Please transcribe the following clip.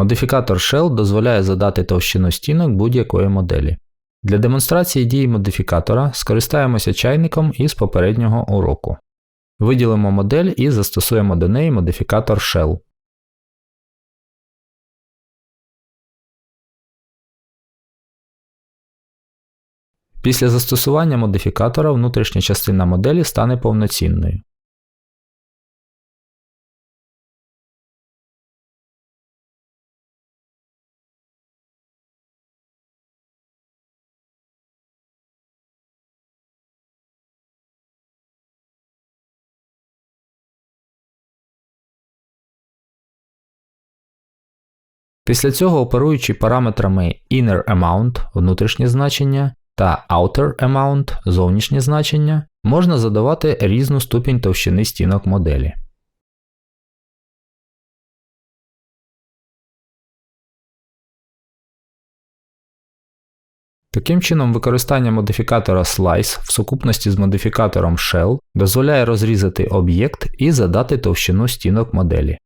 Модифікатор Shell дозволяє задати товщину стінок будь-якої моделі. Для демонстрації дії модифікатора скористаємося чайником із попереднього уроку. Виділимо модель і застосуємо до неї модифікатор Shell. Після застосування модифікатора внутрішня частина моделі стане повноцінною. Після цього, оперуючи параметрами inner amount внутрішнє значення та outer amount зовнішнє значення, можна задавати різну ступінь товщини стінок моделі. Таким чином, використання модифікатора Slice в сукупності з модифікатором Shell дозволяє розрізати об'єкт і задати товщину стінок моделі.